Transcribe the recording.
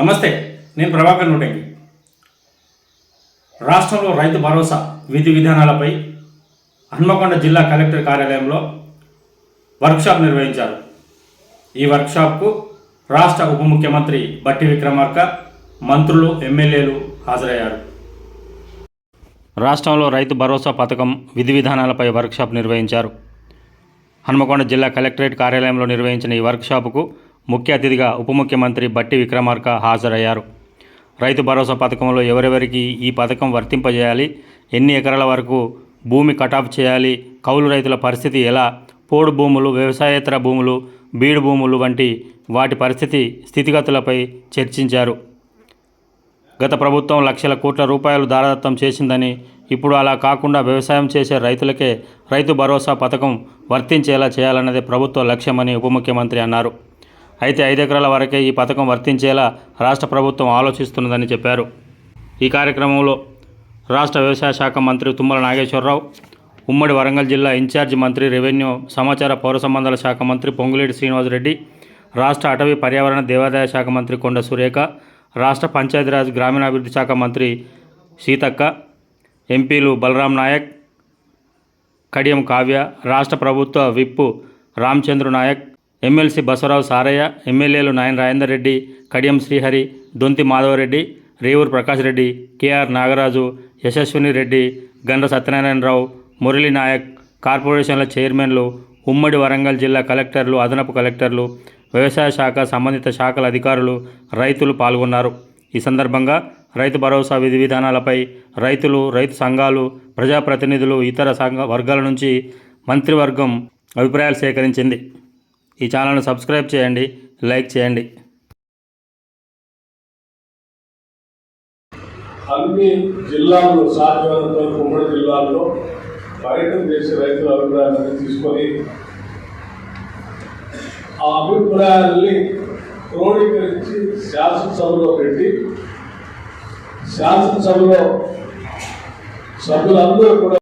నమస్తే నేను ప్రభాకర్ నూటంగి రాష్ట్రంలో రైతు భరోసా విధి విధానాలపై హన్మకొండ జిల్లా కలెక్టర్ కార్యాలయంలో వర్క్షాప్ నిర్వహించారు. ఈ వర్క్షాప్కు రాష్ట్ర ఉప ముఖ్యమంత్రి బట్టి విక్రమార్క మంత్రులు ఎమ్మెల్యేలు హాజరయ్యారు. రాష్ట్రంలో రైతు భరోసా పథకం విధి విధానాలపై వర్క్షాప్ నిర్వహించారు. హన్మకొండ జిల్లా కలెక్టరేట్ కార్యాలయంలో నిర్వహించిన ఈ వర్క్షాపుకు ముఖ్య అతిథిగా ఉప ముఖ్యమంత్రి బట్టి విక్రమార్క హాజరయ్యారు. రైతు భరోసా పథకంలో ఎవరెవరికి ఈ పథకం వర్తింపజేయాలి? ఎన్ని ఎకరాల వరకు భూమి కటాఫ్ చేయాలి? కౌలు రైతుల పరిస్థితి ఎలా? పోడు భూములు వ్యవసాయేతర భూములు బీడు భూములు వంటి వాటి పరిస్థితి స్థితిగతులపై చర్చించారు. గత ప్రభుత్వం లక్షల కోట్ల రూపాయలు దారదత్తం చేసిందని ఇప్పుడు అలా కాకుండా వ్యవసాయం చేసే రైతులకే రైతు భరోసా పథకం వర్తించేలా చేయాలన్నదే ప్రభుత్వ లక్ష్యమని ఉప ముఖ్యమంత్రి అన్నారు. అయితే ఐదు ఎకరాల వరకే ఈ పథకం వర్తించేలా రాష్ట్ర ప్రభుత్వం ఆలోచిస్తున్నదని చెప్పారు. ఈ కార్యక్రమంలో రాష్ట్ర వ్యవసాయ శాఖ మంత్రి తుమ్మల నాగేశ్వరరావు ఉమ్మడి వరంగల్ జిల్లా ఇన్ఛార్జి మంత్రి రెవెన్యూ సమాచార పౌర సంబంధాల శాఖ మంత్రి పొంగులేటి శ్రీనివాసరెడ్డి రాష్ట్ర అటవీ పర్యావరణ దేవాదాయ శాఖ మంత్రి కొండ సురేఖ రాష్ట్ర పంచాయతీరాజ్ గ్రామీణాభివృద్ధి శాఖ మంత్రి సీతక్క ఎంపీలు బలరాం నాయక్ కడియం కావ్య రాష్ట్ర ప్రభుత్వ విప్పు రామచంద్రు నాయక్ ఎమ్మెల్సీ బసవరావు సారయ్య ఎమ్మెల్యేలు నాయన రాజేందర్ రెడ్డి కడియం శ్రీహరి దొంతి మాధవరెడ్డి రేవూరు ప్రకాష్ రెడ్డి కేఆర్ నాగరాజు యశస్విని రెడ్డి గండ్ర సత్యనారాయణరావు మురళీ నాయక్ కార్పొరేషన్ల చైర్మన్లు ఉమ్మడి వరంగల్ జిల్లా కలెక్టర్లు అదనపు కలెక్టర్లు వ్యవసాయ శాఖ సంబంధిత శాఖల అధికారులు రైతులు పాల్గొన్నారు. ఈ సందర్భంగా రైతు భరోసా విధి విధానాలపై రైతులు రైతు సంఘాలు ప్రజాప్రతినిధులు ఇతర సంఘ వర్గాల నుంచి మంత్రివర్గం అభిప్రాయాలు సేకరించింది. ఈ ఛానల్ను సబ్స్క్రైబ్ చేయండి లైక్ చేయండి. అన్ని జిల్లాల్లో సాధ్యమైనంత వరకు ఉమ్మడి జిల్లాల్లో పర్యటన చేసే రైతుల అభిప్రాయాలను తీసుకొని ఆ అభిప్రాయాల్ని క్రోడీకరించి శాసనసభలో పెట్టి శాసనసభలో సభ్యులందరూ కూడా